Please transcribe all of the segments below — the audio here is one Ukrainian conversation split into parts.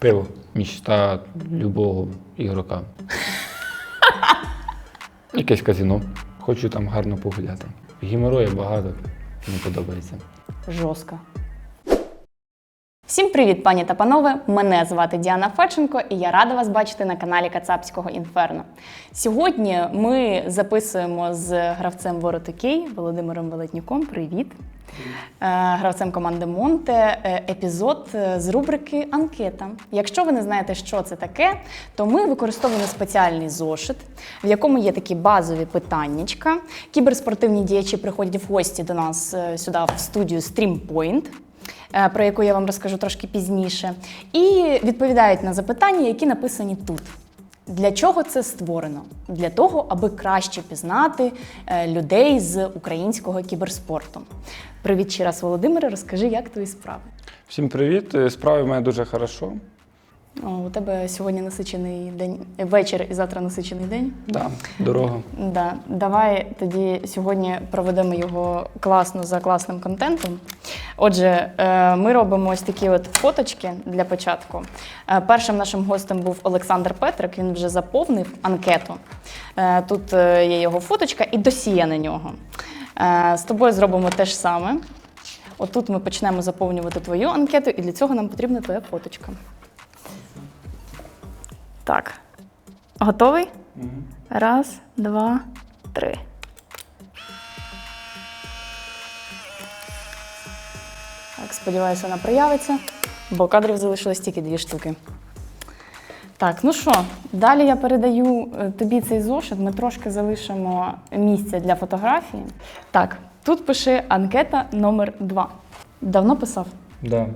Пиво. Мічта любого ігрока. Якесь казино. Хочу там гарно погуляти. Гімороя багато, не подобається. Жорстко. Всім привіт, пані та панове! Мене звати Діана Феченко, і я рада вас бачити на каналі Кацапського Інферно. Сьогодні ми записуємо з гравцем Воротокей Володимиром Велетнюком. Привіт! Е, Гравцем команди Монте е, епізод е, з рубрики Анкета. Якщо ви не знаєте, що це таке, то ми використовуємо спеціальний зошит, в якому є такі базові питаннячка. Кіберспортивні діячі приходять в гості до нас сюди в студію StreamPoint про яку я вам розкажу трошки пізніше, і відповідають на запитання, які написані тут. Для чого це створено? Для того, аби краще пізнати е, людей з українського кіберспорту. Привіт ще раз, Володимире, розкажи, як твої справи? Всім привіт. Е, Справи в мене дуже хорошо. У тебе сьогодні насичений день, вечір і завтра насичений день. Да, дорога. Да, давай тоді сьогодні проведемо його класно за класним контентом. Отже, е, ми робимо ось такі от фоточки для початку. Е, Першим нашим гостем був Олександр Петрик. Він вже заповнив анкету. Е, Тут є його фоточка і досія на нього. З тобою зробимо те ж саме. Отут ми почнемо заповнювати твою анкету, і для цього нам потрібна твоя фоточка. Так. Готовий? Раз, два, три. Так, сподіваюся, вона проявиться, бо кадрів залишилось тільки дві штуки. Так, ну що, далі я передаю е, тобі цей зошит. Ми трошки залишимо місця для фотографії. Так, тут пиши анкета номер 2 Давно писав? Да.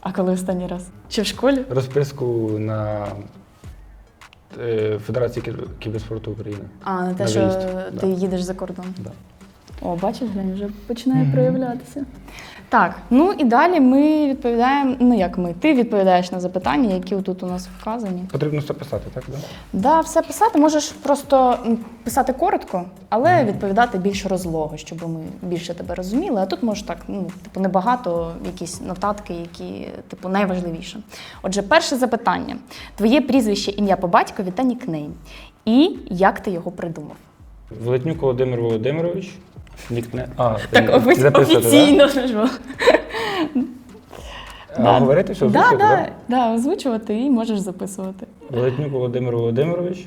А коли останній раз? Чи в школі? Розписку на Федерації кібер- кіберспорту України. А, на те, На що виїзд, ти да. їдеш за кордон. Да. О, бачиш, глянь, вже починає проявлятися. Так, ну і далі ми відповідаємо. Ну як ми? Ти відповідаєш на запитання, які тут у нас вказані. Потрібно все писати, так? Да? Да, все писати. Можеш просто писати коротко, але відповідати більш розлого, щоб ми більше тебе розуміли. А тут можеш так, ну, типу, небагато, якісь нотатки, які, типу, найважливіше. Отже, перше запитання: твоє прізвище, ім'я по батькові та нікнейм. І як ти його придумав? Велетнюк Володимир Володимирович. Нікне... А, Так, не- офі- записувати, офіційно ж. Да? А говорити, що Да, записувати, да, да, озвучувати і можеш записувати. Велетнюк Володимир Володимирович.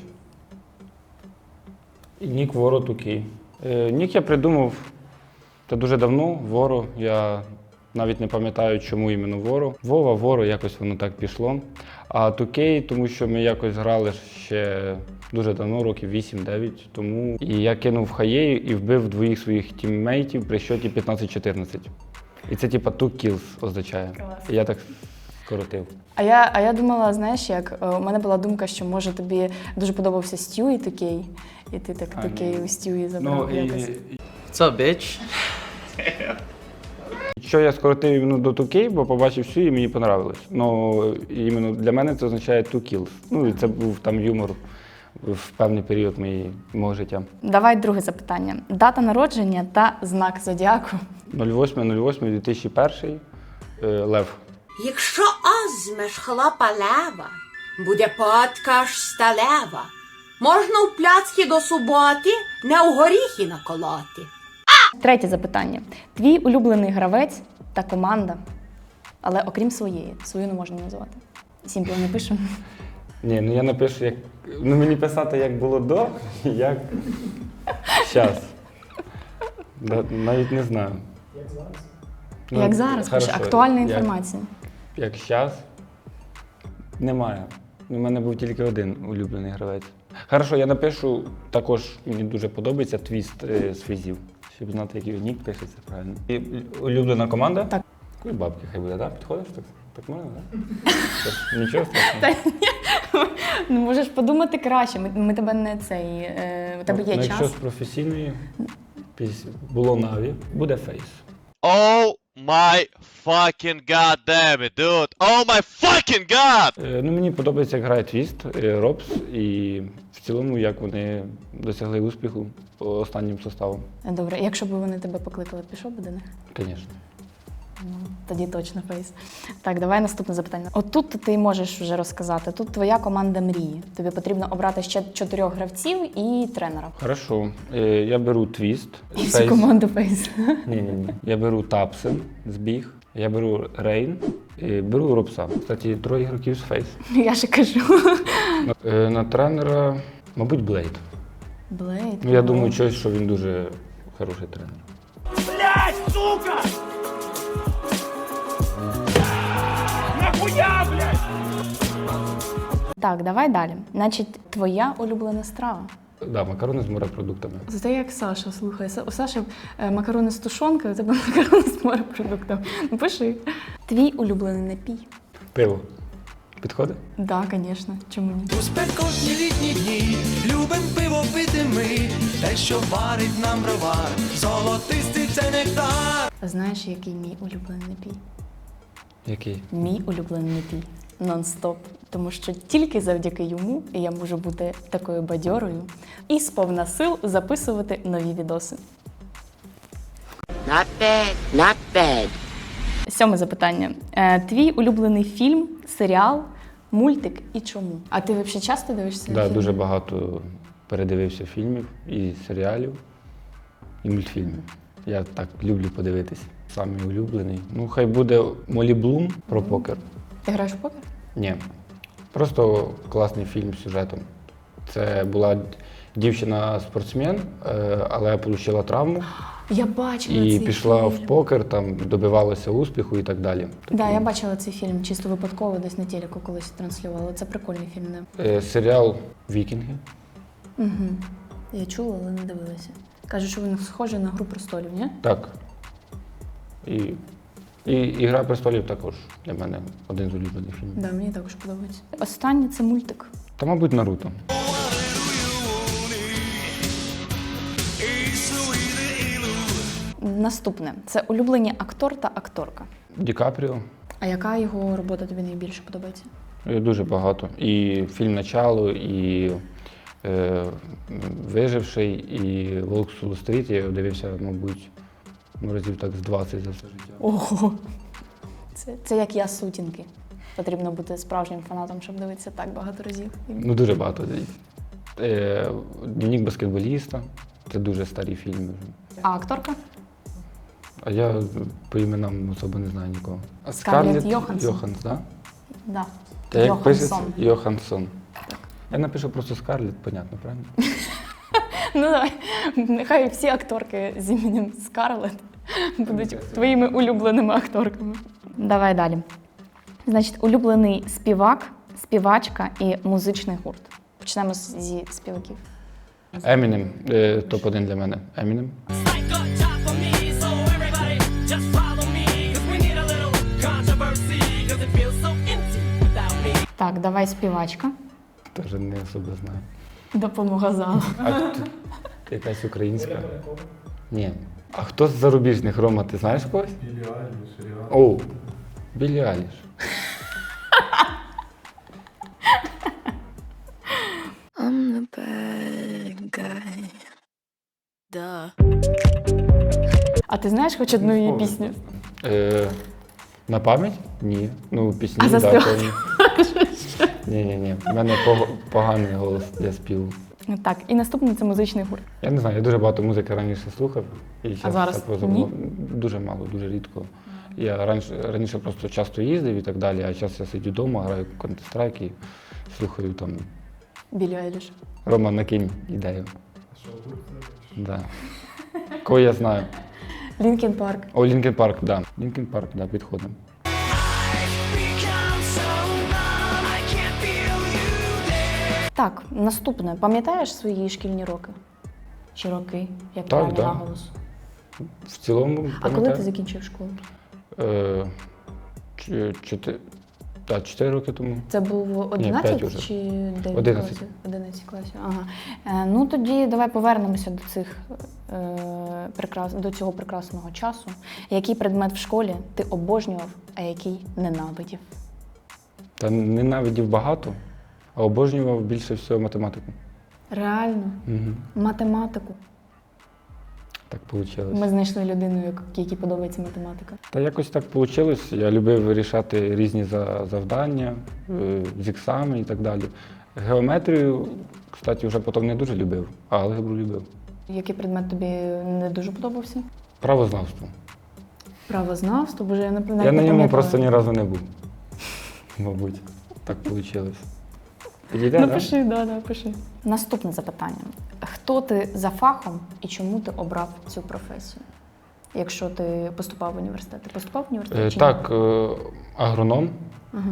І нік Воротукий. Е, нік я придумав та дуже давно, Воро. Я навіть не пам'ятаю, чому іменно Воро. Вова, Воро, якось воно так пішло. А Тукей, тому що ми якось грали ще дуже давно, років 8-9 тому. І я кинув хаєю і вбив двоїх своїх тіммейтів при щоті 15-14. І це типа two kills означає. Клас. І я так скоротив. А я, а я думала, знаєш, як е, у мене була думка, що може тобі дуже подобався Стюї Тукей, і ти так А, Тукей ні. у Стюї забрав якось. What's up, bitch? Що я скоротив іменно до 2K, бо побачив всю і мені понравилось. Ну, іменно для мене це означає two kills. Ну, і це був там юмор в певний період моєї, мого життя. Давай друге запитання. Дата народження та знак зодіаку. 08.08.2001 е, Лев. Якщо озмеш хлопа лева, буде подкаш сталева. Можна в пляцки до суботи, не у горіхи наколоти. Третє запитання. Твій улюблений гравець та команда, але окрім своєї, свою не можна називати. Сімпло не пишемо. Ні, ну я напишу, як. Ну мені писати, як було до, як зараз. Да, навіть не знаю. Як зараз? Як зараз пише, актуальна інформація. Як зараз? Немає. У мене був тільки один улюблений гравець. Хорошо, я напишу також, мені дуже подобається твіст е, з фізів, щоб знати, який нік пишеться правильно. І улюблена команда? Так. Якої бабки хай буде, так? Підходиш? Так, так можна, так? Нічого страшного. Та ні, ну можеш подумати краще. Ми, ми тебе не цей. Е, у тебе є ну, час. Якщо з професійної піс- було Наві, буде фейс. Oh my fucking god damn it, dude. Oh my fucking god! Е, Ну, мені подобається, як грає Твіст, е, Робс, і в цілому, як вони досягли успіху по останнім составом. Добре, якщо б вони тебе покликали, пішов би до них? Звісно. Ну, тоді точно фейс. Так, давай наступне запитання. От тут ти можеш вже розказати. Тут твоя команда мрії. Тобі потрібно обрати ще чотирьох гравців і тренера. Хорошо. Е, Я беру твіст. І всю команду фейс. Ні, ні, ні. Я беру Тапсен, збіг. Я беру Рейн, і беру Робса. Кстати, троє ігроків з фейс. Я ж кажу. Е, На тренера, мабуть, Блейд. Блейд. Ну, я думаю, щось, що він дуже хороший тренер. Блять, сука! Так, давай далі. Значить, твоя улюблена страва. Да, макарони з морепродуктами. Це як Саша, слухай. У Саші е, макарони з тушонкою, у тебе макарони з морепродуктом. Ну, пиши. Твій улюблений напій. Пиво. Підходить? Так, да, звісно. Чому ні? У спекотні літні дні любим пиво пити ми, те, що варить нам бровар, золотистий це нектар. А знаєш, який мій улюблений напій? Який? Мій улюблений напій. Нон-стоп. Тому що тільки завдяки йому я можу бути такою бадьорою і сповна сил записувати нові відоси. Not bad, not bad. Сьоме запитання. Е, твій улюблений фільм, серіал, мультик і чому? А ти взагалі часто дивишся? Да, фільми? дуже багато передивився фільмів і серіалів, і мультфільмів. Я так люблю подивитись. Самий улюблений. Ну, хай буде Молі Блум про покер. Ти граєш в покер? Ні. Просто класний фільм з сюжетом. Це була дівчина-спортсмен, е, але отримала травму Я бачила і цей пішла фільм. в покер, там добивалася успіху і так далі. Да, я бачила цей фільм чисто випадково, десь на телеку колись транслювали. Це прикольний фільм. Да. Е, Серіал Вікінги. Угу. Я чула, але не дивилася. Кажуть, що він схожий на гру престолів, ні? Так. І, і Ігра престолів також для мене один з улюблених фільмів. Да, мені також подобається. Останнє це мультик. Та, мабуть, Наруто. Наступне це улюблені актор та акторка. Ді Капріо. А яка його робота тобі найбільше подобається? Е, Дуже багато. І фільм Начало, і е, Виживший, і Волк з Уолл-стріт я дивився, мабуть, ну, разів так з 20 за все життя. Ого. Це, це як я сутінки. Потрібно бути справжнім фанатом, щоб дивитися так багато разів. Ну, дуже багато. Е, Дневник баскетболіста. Це дуже старі фільми. А акторка? А я по іменам особо не знаю нікого. А Скарлетт Йоханссон. Йоханс, так? Да. Та як пишеться? Йоханссон. Йоханссон. Я напишу просто Скарлетт, понятно, правильно? Ну давай. Нехай всі акторки з іменем Скарлетт будуть твоїми улюбленими акторками. Давай далі. Значить, улюблений співак, співачка і музичний гурт. Почнемо зі співаків. Емінем, е, топ-1 для мене. Емінем. Так, давай співачка. Теж не особо знаю. Допомога залу. Якась українська? Ні. А хто з зарубіжних, Рома, ти знаєш когось? Білі Айліш. Оу, Білі Айліш. I'm the bad guy. Duh. А ти знаєш хоч одну її пісню? Е, на пам'ять? Ні. Ну, пісні, А да, заспівати? певні. Ні, ні, ні. У мене пог- поганий голос для співу. Так, і наступний це музичний гурт. Я не знаю, я дуже багато музики раніше слухав. І щас зараз так просто ні? дуже мало, дуже рідко. Я раніше, раніше просто часто їздив і так далі, а зараз я сидю вдома, граю в Counter-Strike і слухаю там. Білі Айліш. Рома, накинь ідею. Да. Кого я знаю? Лінкін Парк. О, Лінкен Парк, да. Лінкен Парк, да, підходимо. Так, наступне. Пам'ятаєш свої шкільні роки? Чи роки, як Так, правильно да. наголос? В цілому, А коли ти закінчив школу? Е, ч- чотири, та, чотири роки тому. Це був п'ять 11 уже. чи 9 11. класів? 11 класів. Ага. Е, ну тоді давай повернемося до цих е, прекрас... до цього прекрасного часу. Який предмет в школі ти обожнював, а який ненавидів? Та ненавидів багато, а обожнював більше всього математику. Реально, Угу. математику. Так вийшло. Ми знайшли людину, якій подобається математика. Та якось так вийшло. Я любив вирішати різні завдання е, з іксами і так далі. Геометрію, кстати, вже потім не дуже любив, а алгебру любив. Який предмет тобі не дуже подобався? Правознавство. Правознавство, боже, я не навіть Я не на ньому просто ні разу не був. Мабуть, так вийшло. Підійде, так? Напиши, да, да, пиши. Наступне запитання: хто ти за фахом і чому ти обрав цю професію? Якщо ти поступав в університет, ти поступав в університет? Е, чи ні? Так, е, агроном, Ага.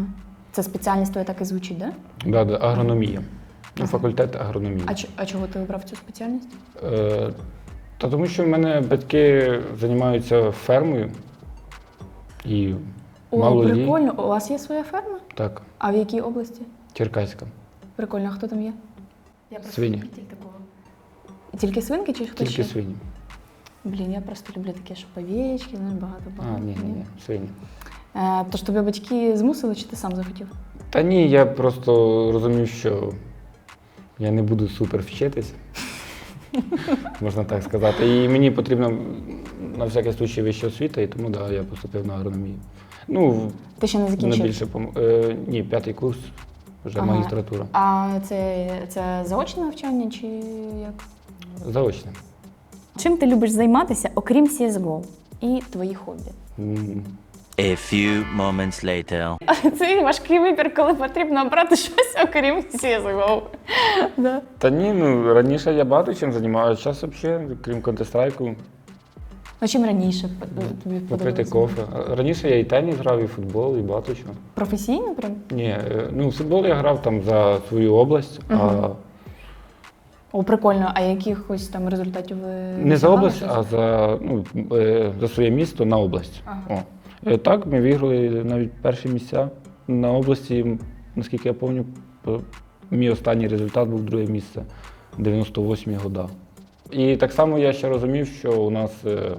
Це спеціальність твоя так і звучить, да? да, да, агрономія. Ну, факультет агрономії. А, ч- а чого ти обрав цю спеціальність? Е, Та тому що в мене батьки займаються фермою і О, мало лі. прикольно. У вас є своя ферма? Так, А в якій області? Черкаська. Прикольно, а хто там є? Я просто Свині. любитель такого. Тільки свинки чи хто Тільки ще? свині. Блін, я просто люблю таке, що повієчки, ну багато А, багато. ні, ні, ні, свині. Е, тож тебе батьки змусили, чи ти сам захотів? Та ні, я просто розумів, що я не буду супер вчитись, можна так сказати. І мені потрібно на всякий случай вища освіта, і тому да, я поступив на агрономію. Ну, Ти ще не на закінчив. більше пом... е, ні, п'ятий курс, вже Ага. магістратура. А це, це заочне навчання чи як? Заочне. Чим ти любиш займатися, окрім CSGO і твої хобі? М, A few moments later. Це важкий вибір, коли потрібно обрати щось окрім CSGO. Да. Та ні, ну раніше я багато чим займався, а зараз взагалі, крім Counter-Strike, Ну чим раніше тобі попити кофе. Раніше я і теніс грав, і футбол, і багато чого. Професійно прям? Ні, е, ну футбол я грав там за свою область, а О, прикольно. А якихось там результатів ви не за область, щось? а за, ну, е, за своє місто на область. Ага. О. Е, Так, ми виграли навіть перші місця на області, наскільки я пам'ятаю, мій останній результат був друге місце 98-й года. І так само я ще розумів, що у нас е,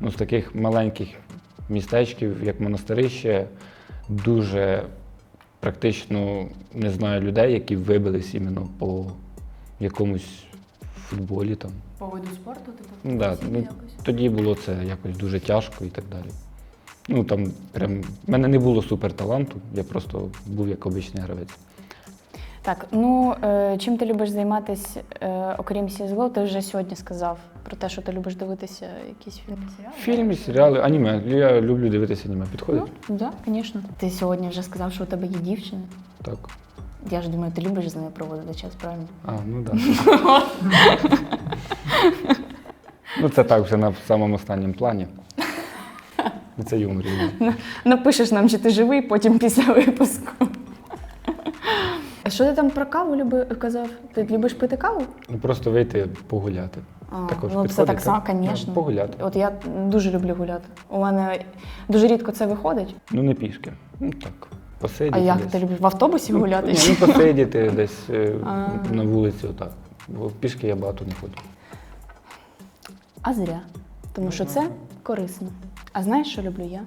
ну, з таких маленьких містечків, як монастирище, дуже практично не знаю людей, які вибились іменно по якомусь футболі там. По виду спорту, типу? Да, ну, якось? тоді було це якось дуже тяжко і так далі. Ну там прям в мене не було суперталанту, я просто був як обичний гравець. Так, ну е, чим ти любиш займатися, е, окрім CSGO, ти вже сьогодні сказав про те, що ти любиш дивитися якісь фільми, серіали. Фільми, серіали, аніме. Я люблю дивитися аніме. Підходить? Ну, так, да, звісно. Ти сьогодні вже сказав, що у тебе є дівчина. Так. Я ж думаю, ти любиш з нею проводити час, правильно? А, ну так. ну це так вже на самому останньому плані. Ну, Це юмор. юмор. Напишеш нам, чи ти живий, потім після випуску. А що ти там про каву люби, казав? Ти любиш пити каву? Ну просто вийти погуляти. А, Також ну це підходить, так само, звісно. Ну, погуляти. От я дуже люблю гуляти. У мене дуже рідко це виходить. Ну не пішки. Ну так. Посидіти. А як десь. ти любиш в автобусі Ну, гуляти? Ні, ну посидіти десь е, А. на вулиці, отак. Бо пішки я багато не ходжу. А зря. Тому що це корисно. А знаєш, що люблю я?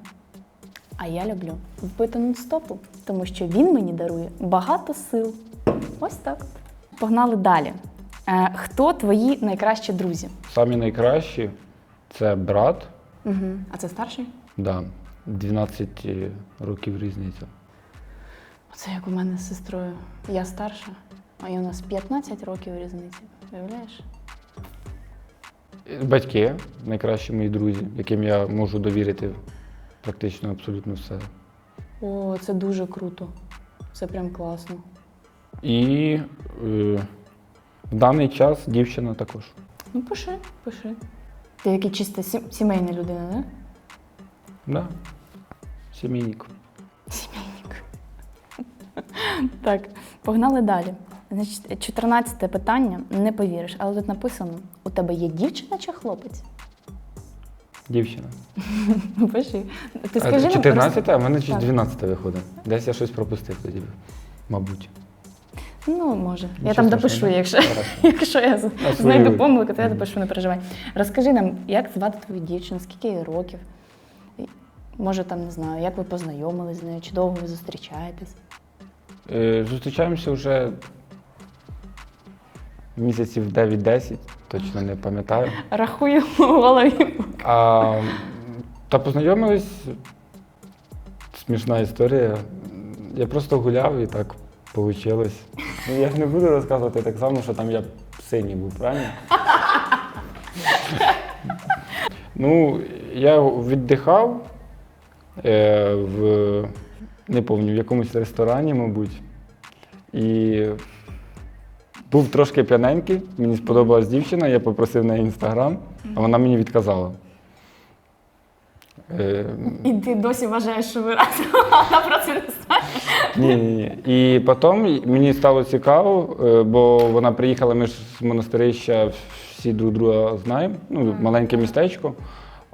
А я люблю вбити нон-стопу, тому що він мені дарує багато сил. Ось так. Погнали далі. Е, хто твої найкращі друзі? Самі найкращі це брат, Угу. А це старший? да, 12 років різниця. Оце як у мене з сестрою. Я старша, а у нас 15 років різниці. Уявляєш? Батьки найкращі мої друзі, яким я можу довірити практично абсолютно все. О, це дуже круто. Це прям класно. І е, в даний час дівчина також. Ну, пиши, пиши. Ти який чисто сім- сімейна людина, не? Да. Сімейник. Сімейник. Так, погнали далі. Значить, 14 питання. Не повіриш, але тут написано: у тебе є дівчина чи хлопець? Дівчина. Пиши. Ти скажи 14, а в мене чи 12 виходить. Десь я щось пропустив тоді, мабуть. Ну, може. Я там допишу, якщо, якщо я знайду помилку, то я допишу, не переживай. Розкажи нам, як звати твою дівчину, скільки їй років? Може, там не знаю, як ви познайомились з нею, чи довго ви зустрічаєтесь? Е, Зустрічаємося вже місяців 9-10. Точно не пам'ятаю. Рахую голові. А, та познайомились. Смішна історія. Я просто гуляв і так вийшло. Ну, я ж не буду розказувати так само, що там я синій був, правильно? ну, я віддихав е, в, не пам'ятаю, в якомусь ресторані, мабуть. І був трошки п'яненький, мені сподобалась дівчина, я попросив на інстаграм, а вона мені відказала. Е, І ти досі вважаєш, що ви разом, а вона про це не знає. ні, ні, ні. І потім мені стало цікаво, е, бо вона приїхала, ми ж з монастирища всі друг друга знаємо, ну, маленьке містечко,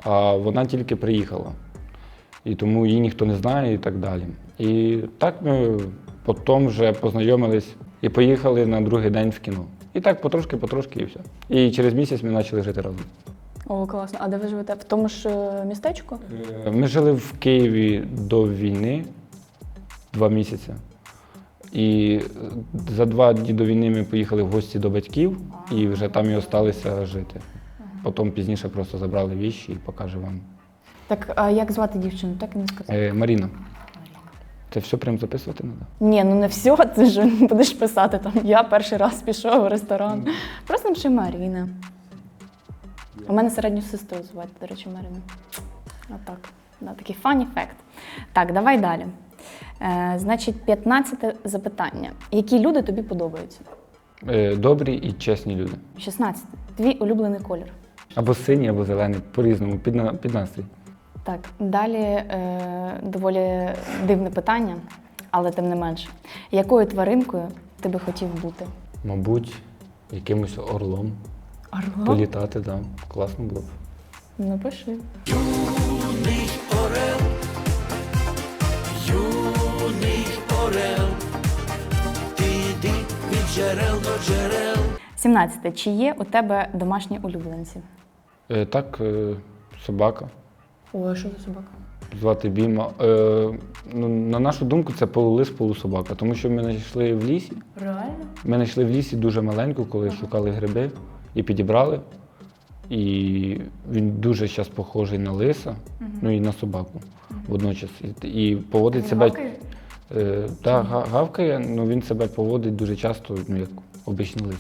а вона тільки приїхала. І тому її ніхто не знає і так далі. І так ми потім вже познайомились і поїхали на другий день в кіно. І так потрошки, потрошки і все. І через місяць ми почали жити разом. О, класно. А де ви живете? В тому ж е, містечку? Е, Ми жили в Києві до війни два місяці. І е, за два дні до війни ми поїхали в гості до батьків і вже там і залишилися жити. Потім пізніше просто забрали віші і покажу вам. Так, а як звати дівчину? Так і не сказав. Е, Маріна. Це все прям записувати треба? Ні, ну не все, ти ж будеш писати там. Я перший раз пішов в ресторан. Просто напиши Маріна. У мене середню сестру звати, до речі, Марина. Отак. Да, такий funny fact. Так, давай далі. Е, значить, 15 запитання. Які люди тобі подобаються? Е, Добрі і чесні люди. 16. Твій улюблений колір. Або синій, або зелений, по-різному, під, на- під настрій. Так, далі е, доволі дивне питання, але тим не менше. Якою тваринкою ти би хотів бути? Мабуть, якимось орлом. Орлом? Політати, так. Да. Класно було б. Ну, пиши. Орел, юний орел, ти йди від джерел до джерел. 17. Чи є у тебе домашні улюбленці? Е, так, е, собака. А що за собака? Звати Біма. Е, ну, на нашу думку, це полулис, полусобака, тому що ми знайшли в лісі. Реально? Ми знайшли в лісі дуже маленьку, коли шукали гриби і підібрали. І він дуже зараз похожий на лиса, ну і на собаку водночас. І, і поводить себе. Е, та, га- гавкає, але він себе поводить дуже часто, ну, як обичний лис.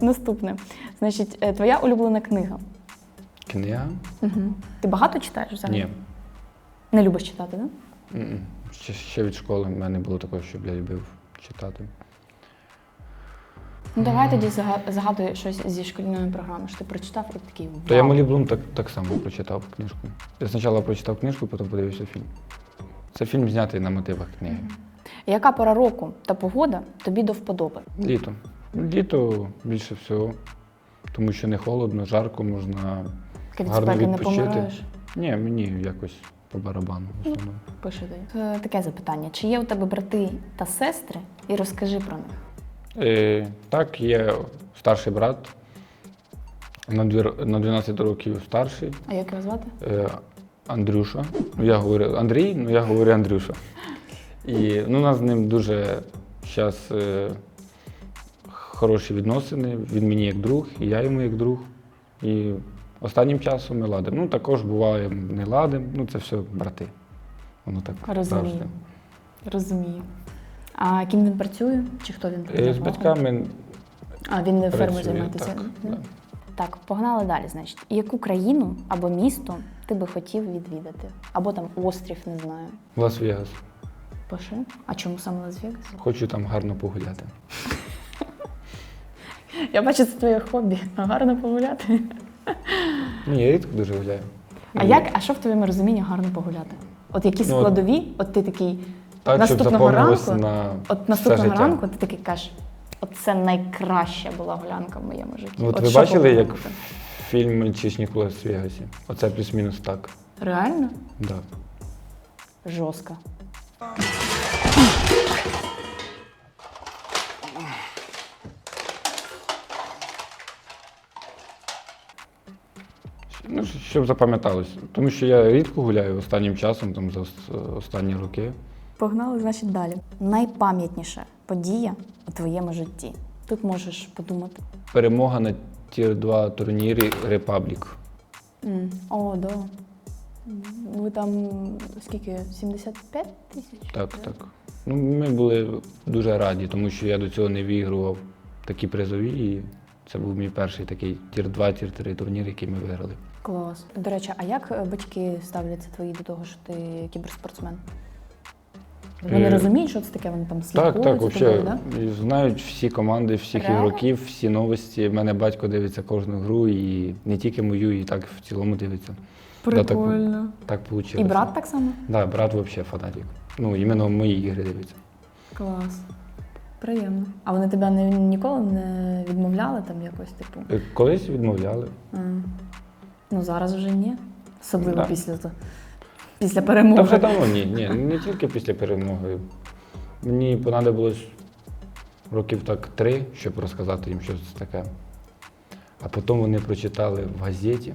Наступне. Значить, е, твоя улюблена книга. Книга? Угу. Ти багато читаєш взагалі? Ні. Не любиш читати, так? Да? Ще, ще від школи в мене було такого, щоб я любив читати. Ну давай тоді зага- загадуй щось зі шкільної програми, що ти прочитав і такий. Вау. То я Молі Блум так, так само прочитав книжку. Я спочатку прочитав книжку, потім подивився фільм. Це фільм знятий на мотивах книги. Яка пора року та погода тобі до вподоби? Літо. Літо більше всього, тому що не холодно, жарко, можна Ти від гарно спеки не відпочити. помираєш? Ні, мені якось по барабану в основному. Пиши тоді. Е, Таке запитання: чи є у тебе брати та сестри? І розкажи про них. Е, так, є старший брат, на на 12 років старший. А як його звати? Е, Андрюша. Ну, я говорю Андрій, ну я говорю Андрюша. І ну, у нас з ним дуже зараз е, хороші відносини. Він мені як друг, і я йому як друг. І останнім часом ми ладимо. Ну, також буває не ладимо, ну це все брати. Воно так Розумію. завжди. Розумію. А ким він працює? Чи хто він Е, З батьками А він не фермою працює, займається? так, да. Так, погнали далі. Значить, яку країну або місто ти би хотів відвідати? Або там острів, не знаю. Лас-Вегас. Пиши. А чому саме Лас-Вегас? Хочу там гарно погуляти. Я бачу, це твоє хобі. Гарно погуляти. Ні, я рідко дуже гуляю. А як, а що в твоєму розумінні гарно погуляти? От які Ну, от- складові, от ти такий Так, щоб наступного запомнилось ранку, на от наступного життя. ранку ти такий кажеш, от це найкраща була гулянка в моєму житті. Ну, от ви що бачили, повинно як бути? фільм «Мальчишник в Лас-Вегасі? Оце плюс-мінус так. Реально? Да. Жорстко. Ну, щоб запам'яталось. Тому що я рідко гуляю останнім часом, там за останні роки. Погнали, значить, далі. Найпам'ятніша подія у твоєму житті. Тут можеш подумати. Перемога над тір 2 турнірі Republic. М, О, да. Ви там скільки? 75 тисяч? Так, так. Ну, ми були дуже раді, тому що я до цього не вигрував такі призові. І це був мій перший такий тір 2, тір 3 турнір, який ми виграли. Клас. До речі, а як е, батьки ставляться твої до того, що ти кіберспортсмен? Вони Е, розуміють, що це таке, вони там слідкують? Так, так, взагалі. Знають всі команди, всіх Реально? ігроків, всі новості. У мене батько дивиться кожну гру і не тільки мою, і так в цілому дивиться. Да, так- Прикольно. Так вийшло. І брат так само? Так, да, брат взагалі фанатик. Ну, іменно мої ігри дивиться. Клас. Приємно. А вони тебе не, ніколи не відмовляли там якось, типу? Е, Колись відмовляли. А. Ну зараз вже ні. Особливо Да. після, то- після перемоги. Та вже давно ні, ні, не тільки після перемоги. Мені понадобилось років так три, щоб розказати їм, що це таке. А потім вони прочитали в газеті,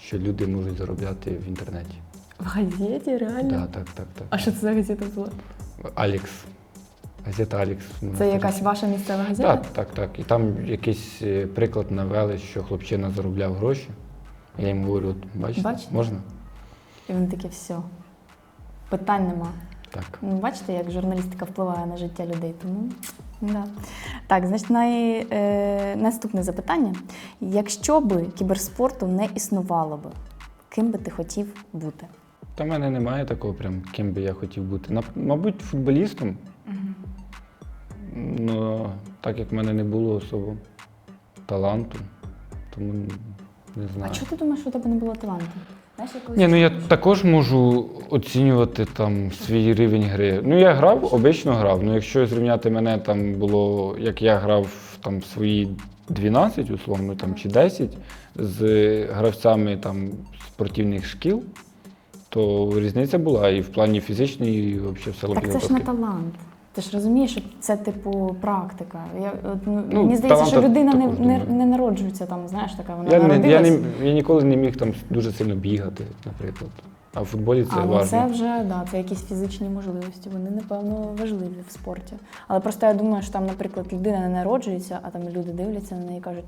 що люди можуть заробляти в інтернеті. В газеті реально? Так, так, так, так. А що це за газета була? Алекс. Газета Алекс. Це якась ваша місцева газета? Так, так, так. І там якийсь е, приклад навели, що хлопчина заробляв гроші. Я їм говорю, от бачите, Бачите? можна? І вони такі, все. Питань нема. Так. Ну, бачите, як журналістика впливає на життя людей. Тому да. так, значить, най, е, наступне запитання. Якщо би кіберспорту не існувало би, ким би ти хотів бути? Та в мене немає такого, прям, ким би я хотів бути. Нап- Мабуть, футболістом. Ну, так як в мене не було особо таланту, тому не знаю. А чого ти думаєш, що у тебе не було таланту? Знаєш, я колись Ні, ну я чула, що- також можу оцінювати там свій рівень гри. Ну я грав, обично грав. Ну якщо зрівняти мене там було, як я грав там свої 12, условно, там чи 10 з гравцями там спортивних шкіл, то різниця була і в плані фізичній, і взагалі в Так це ж не талант. Ти ж розумієш, що це типу практика. Я, от, ну, Ну, мені здається, що таланта людина не, не, не народжується там, знаєш, така вона Я, не, я, народилась. не, я ніколи не міг там дуже сильно бігати, наприклад. А в футболі це а, ну важливо. це вже да, це якісь фізичні можливості. Вони, напевно, важливі в спорті. Але просто я думаю, що там, наприклад, людина не народжується, а там люди дивляться на неї і кажуть,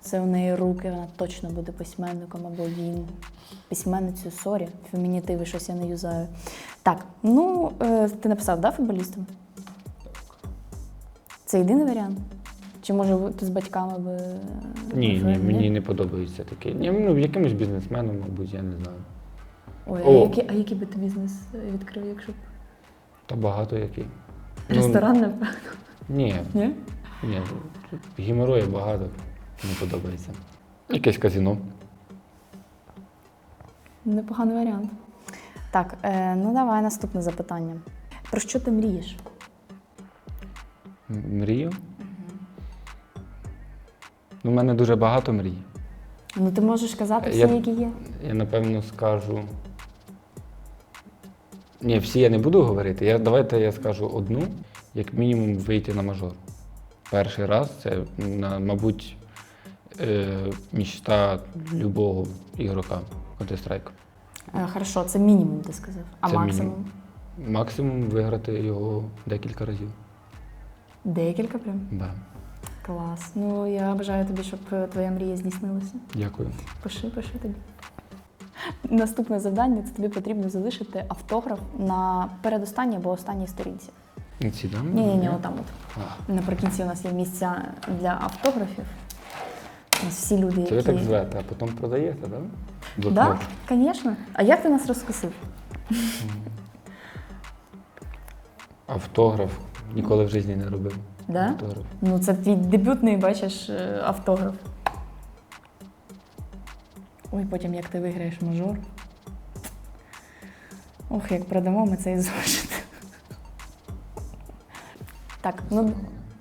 це у неї руки, вона точно буде письменником або він. Письменницею, сорі, фемінітиви, щось я не юзаю. Так, ну е, ти написав, да, футболістом? Це єдиний варіант? Чи може ви- ти з батьками е, Ні, ні, мені не подобається таке. Ні, ну, якимось бізнесменом, мабуть, я не знаю. Ой, О. а який, а який би ти бізнес відкрив, якщо б Та багато який. Ну, ресторан, напевно? Ні, Ні? ні, тут геморрою багато, не подобається. Якесь казино. Непоганий варіант. Так, е, ну давай наступне запитання. Про що ти мрієш? Мрію. Ну, у мене дуже багато мрій. Ну ти можеш казати всі, Я- які є. Я напевно скажу. Ні, всі я не буду говорити. Я, давайте я скажу одну, як мінімум вийти на мажор. Перший раз це, на- мабуть, е, мічта любого ігрока Counter-Strike. Е, хорошо, це мінімум, ти сказав. А Це максимум? мінімум. Максимум виграти його декілька разів. Декілька прям. Да. Клас. Ну я бажаю тобі, щоб твоя мрія здійснилася. Дякую. Пиши, пиши тобі. Наступне завдання це тобі потрібно залишити автограф на передостанній або останній сторінці. Ці, да? Ні, ні, ні, отам от. А, Наприкінці у нас є місця для автографів. У нас всі люди, Це ви так звете, а потім продаєте, так? Да? Так, звісно. А як ти нас розкусив? Автограф. Ніколи в житті не робив. Да? Автограф. Ну, це твій дебютний, бачиш, е, автограф. Ой, потім як ти виграєш мажор. Ох, як продамо ми цей зошит. Так, ну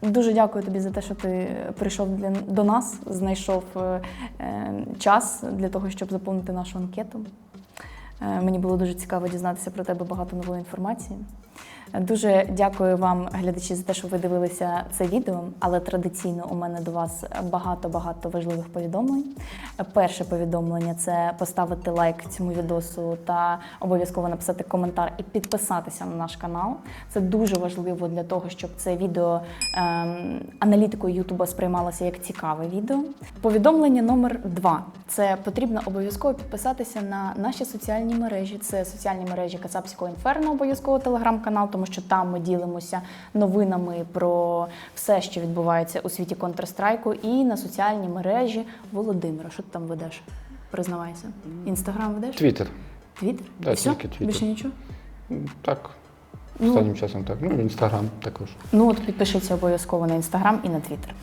дуже дякую тобі за те, що ти прийшов для, до нас, знайшов е, е, час для того, щоб заповнити нашу анкету. Е, мені було дуже цікаво дізнатися про тебе багато нової інформації. Дуже дякую вам, глядачі, за те, що ви дивилися це відео. Але традиційно у мене до вас багато-багато важливих повідомлень. Перше повідомлення це поставити лайк цьому відосу та обов'язково написати коментар і підписатися на наш канал. Це дуже важливо для того, щоб це відео ем, аналітикою Ютуба сприймалося як цікаве відео. Повідомлення номер два це потрібно обов'язково підписатися на наші соціальні мережі. Це соціальні мережі Кацапського інферно, обов'язково телеграм-канал, тому що там ми ділимося новинами про все, що відбувається у світі Counter-Strike, і на соціальні мережі Володимира. Що ти там ведеш? Признавайся. Інстаграм ведеш? Твіттер. Твіттер? Да, все? тільки Твіттер. Більше нічого? Так. Ну. Останнім часом так. Ну, інстаграм також. Ну от підпишіться обов'язково на інстаграм і на твіттер.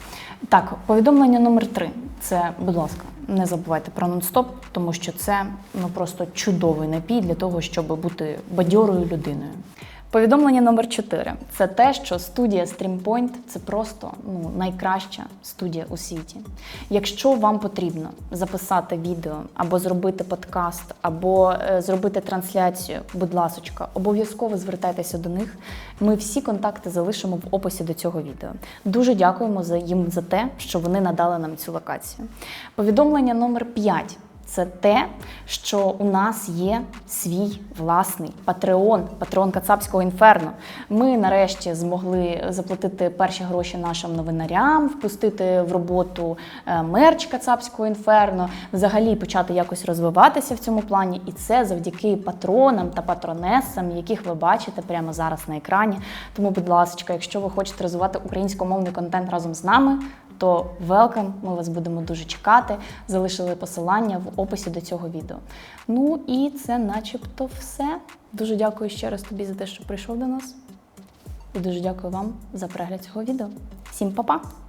Так, повідомлення номер три. Це, будь ласка, не забувайте про нонстоп, тому що це ну просто чудовий напій для того, щоб бути бадьорою людиною. Повідомлення номер 4 це те, що студія StreamPoint – це просто ну, найкраща студія у світі. Якщо вам потрібно записати відео або зробити подкаст, або е, зробити трансляцію, будь ласочка, обов'язково звертайтеся до них. Ми всі контакти залишимо в описі до цього відео. Дуже дякуємо за їм за те, що вони надали нам цю локацію. Повідомлення номер 5 це те, що у нас є свій власний патреон, патреон Кацапського інферно. Ми нарешті змогли заплатити перші гроші нашим новинарям, впустити в роботу е, мерч Кацапського інферно, взагалі почати якось розвиватися в цьому плані. І це завдяки патронам та патронесам, яких ви бачите прямо зараз на екрані. Тому, будь ласка, якщо ви хочете розвивати українськомовний контент разом з нами то welcome, ми вас будемо дуже чекати. Залишили посилання в описі до цього відео. Ну і це начебто все. Дуже дякую ще раз тобі за те, що прийшов до нас. І дуже дякую вам за перегляд цього відео. Всім па-па!